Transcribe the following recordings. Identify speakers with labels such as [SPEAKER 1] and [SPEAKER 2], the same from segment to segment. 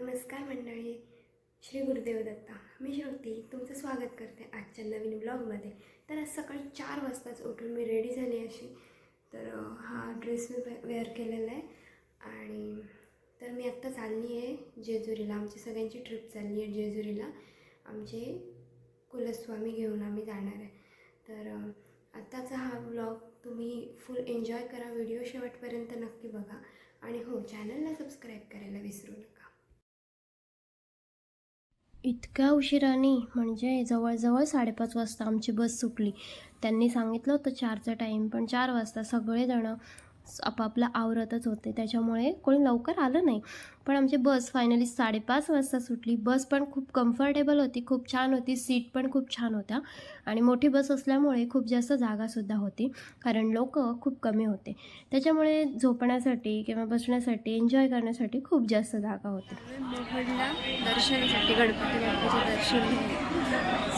[SPEAKER 1] नमस्कार मंडळी. श्री गुरुदेव दत्ता. मी श्रुती तुमचं स्वागत करते आजच्या नवीन ब्लॉगमध्ये तर आज सकाळी चार वाजताच उठून मी रेडी झाली अशी. तर हा ड्रेस मी वे- वेअर केलेला आहे. आणि तर मी आत्ता चालली आहे जेजुरीला. आमची सगळ्यांची ट्रिप चालली आहे जेजुरीला. आमचे कुलस्वामी घेऊन आम्ही जाणार आहे. तर आत्ताचा हा ब्लॉग तुम्ही फुल एन्जॉय करा. व्हिडिओ शेवटपर्यंत नक्की बघा. आणि हो चॅनलला सबस्क्राईब करायला विसरू नका.
[SPEAKER 2] इतक्या उशिराने म्हणजे जवळजवळ साडेपाच वाजता आमची बस सुटली. त्यांनी सांगितलं होतं चारचा टाईम पण चार वाजता सगळेजणं आपापलं आवरतच होते. त्याच्यामुळे कोणी लवकर आलं नाही. पण आमची बस फायनली साडेपाच वाजता सुटली. बस पण खूप कम्फर्टेबल होती. खूप छान होती. सीट पण खूप छान होत्या. आणि मोठी बस असल्यामुळे खूप जास्त जागासुद्धा होती. कारण लोक खूप कमी होते. त्याच्यामुळे झोपण्यासाठी किंवा बसण्यासाठी एन्जॉय करण्यासाठी खूप जास्त जागा होती.
[SPEAKER 1] दर्शनासाठी गणपती बाप्पाचे दर्शन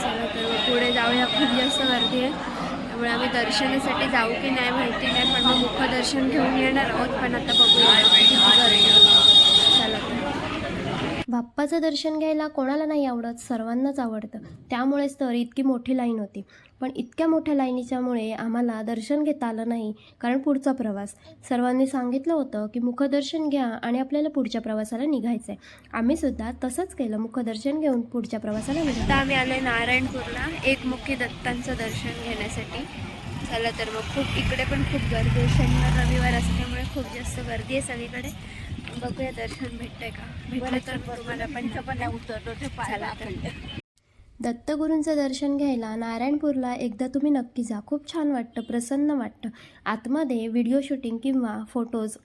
[SPEAKER 1] तर पुढे जाऊया. खूप जास्त गर्दी आहे. त्यामुळे आम्ही दर्शनासाठी जाऊ की नाही माहिती नाही पण मग मुखदर्शन घेऊन येणार आहोत पण आता बघूया किती गर्दी आहे. चला तर
[SPEAKER 2] बाप्पाचं दर्शन घ्यायला कोणाला नाही आवडत? सर्वांनाच आवडतं. त्यामुळेच तर इतकी मोठी लाईन होती. पण इतक्या मोठ्या लाईनीच्यामुळे आम्हाला दर्शन घेता आलं नाही कारण पुढचा प्रवास. सर्वांनी सांगितलं होतं की मुखदर्शन घ्या आणि आपल्याला पुढच्या प्रवासाला निघायचं आहे आम्हीसुद्धा तसंच केलं मुखदर्शन घेऊन पुढच्या प्रवासाला
[SPEAKER 1] आता
[SPEAKER 2] निघालो
[SPEAKER 1] आम्ही आलो नारायणपूरला एकमुखी दत्तांचं दर्शन घेण्यासाठी. चला तर मग खूप इकडे पण खूप गर्दी आहे. शनिवार रविवार असल्यामुळे खूप जास्त गर्दी आहे सगळीकडे. बघूया दर्शन भेटतंय का? भेटलं तर तुम्हाला पण चला तर.
[SPEAKER 2] दत्तगुरूंचं दर्शन घ्यायला नारायणपूरला एकदा तुम्ही नक्की जा. खूप छान वाटतं प्रसन्न वाटतं. आतमध्ये व्हिडिओ शूटिंग किंवा फोटोज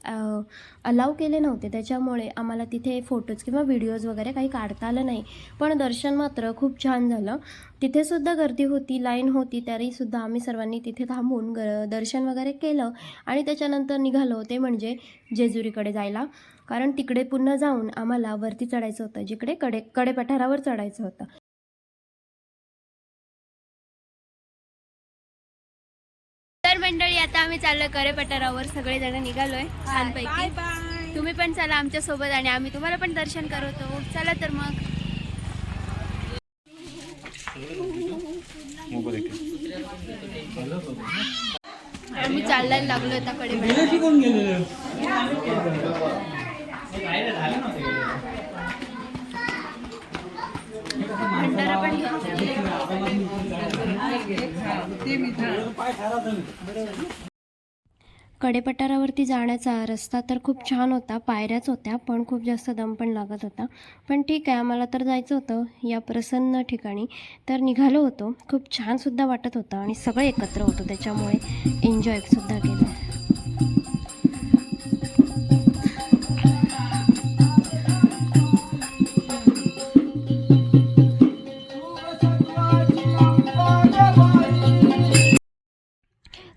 [SPEAKER 2] अलाव केले नव्हते. त्याच्यामुळे आम्हाला तिथे फोटोज किंवा व्हिडिओज वगैरे काही काढता आलं नाही. पण दर्शन मात्र खूप छान झालं. तिथेसुद्धा गर्दी होती लाईन होती तरीसुद्धा आम्ही सर्वांनी तिथे थांबून ग दर्शन वगैरे केलं. आणि त्याच्यानंतर निघालो ते म्हणजे जेजुरीकडे जायला. कारण तिकडे पुन्हा जाऊन आम्हाला वरती चढायचं होतं जिकडे कडे कडे पठारावर चढायचं होतं.
[SPEAKER 1] मंडळी आता आम्ही चाललोय करे पठारावर सगळे जण निघालोय छानपैकी तुम्ही पण चला आमच्यासोबत आणि आम्ही तुम्हाला पण दर्शन करवतो चला तर मग. आम्ही चाललायला लागलो आता कडे भंडारा पण
[SPEAKER 2] कडेपठारावरती जाण्याचा रस्ता तर खूप छान होता पायऱ्याच होत्या पण खूप जास्त दम पण लागत होता. पण ठीक आहे आम्हाला तर जायचं होतं या प्रसन्न ठिकाणी. तर निघालो होतो. खूप छानसुद्धा वाटत होतं आणि सगळे एकत्र होतो त्याच्यामुळे एन्जॉयसुद्धा केलं.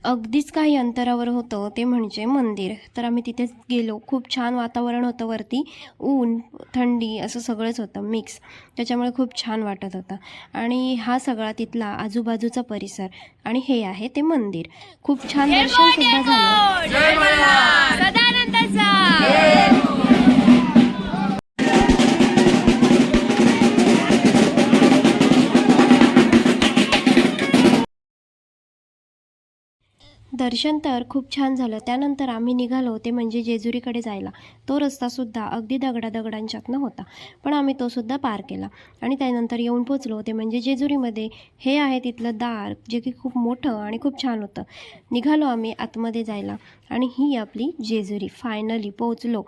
[SPEAKER 2] अगदीच काही अंतरावर होतं ते म्हणजे मंदिर. तर आम्ही तिथेच गेलो. खूप छान वातावरण होतं वरती. ऊन थंडी असं सगळंच होतं. मिक्स त्याच्यामुळे खूप छान वाटत होतं. आणि हा सगळा तिथला आजूबाजूचा परिसर. आणि हे आहे ते मंदिर. खूप छान दर्शनसुद्धा झालं. दर्शन तर खूप छान झालं. त्यानंतर आम्ही निघालो ते म्हणजे जेजुरीकडे जायला. तो रस्तासुद्धा अगदी दगडादगडांच्यातनं होता. पण आम्ही तोसुद्धा पार केला. आणि त्यानंतर येऊन पोचलो ते म्हणजे जेजुरीमध्ये हे आहे तिथलं दार जे की खूप मोठं आणि खूप छान होतं. निघालो आम्ही आतमध्ये जायला आणि ही आपली जेजुरी. फायनली पोचलो.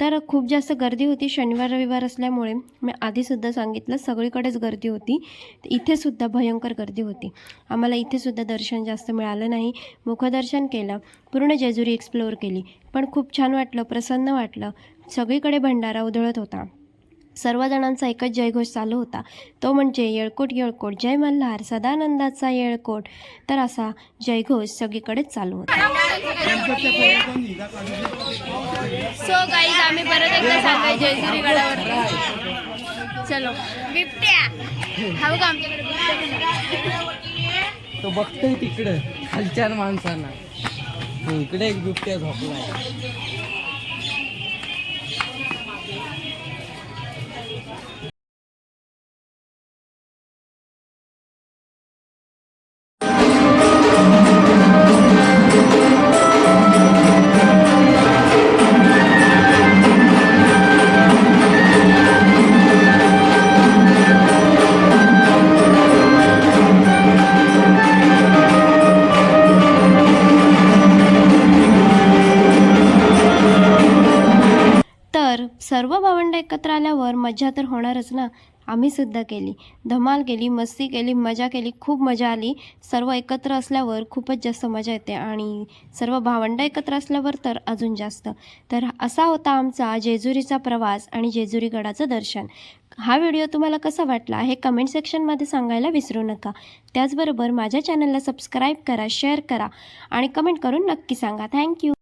[SPEAKER 2] तर खूप जास्त गर्दी होती शनिवार रविवार असल्यामुळे. मी आधीसुद्धा सांगितलं सगळीकडेच गर्दी होती. इथेसुद्धा भयंकर गर्दी होती. आम्हाला इथेसुद्धा दर्शन जास्त मिळालं नाही. मुखदर्शन केलं. पूर्ण जेजुरी एक्सप्लोअर केली. पण खूप छान वाटलं प्रसन्न वाटलं. सगळीकडे भंडारा उधळत होता. सर्वजणांचा एकच जयघोष चालू होता. तो म्हणजे येळकोट येळकोट जय मल्हार सदानंदाचा येळकोट. तर असा जयघोष सगळीकडेच चालू होता.
[SPEAKER 1] सो गाईज आम्ही परत एकदा सांगाय जयजुरी गडावर चलो. बिबट्या. हा बघा आमच्याकडे आहे.
[SPEAKER 3] तो बघतोय तिकडं. खालच्या माणसांना. इकडे एक बिबट्या झोपलाय.
[SPEAKER 2] तर सर्व भावंड एकत्र आल्यावर मज्जा तर होणारच ना. आम्ही सुद्धा केली. धमाल केली मस्ती केली मजा केली खूप मजा आली. सर्व एकत्र असल्यावर खूपच जास्त मजा येते आणि सर्व भावंड एकत्र असल्यावर तर अजून जास्त. तर असा होता आमचा जेजुरीचा प्रवास आणि जेजुरी गडाचं दर्शन. हा व्हिडिओ तुम्हाला कसा वाटला हे कमेंट सेक्शनमध्ये सांगायला विसरू नका. त्याचबरोबर माझ्या चॅनलला सबस्क्राईब करा शेअर करा आणि कमेंट करून नक्की सांगा. थँक्यू.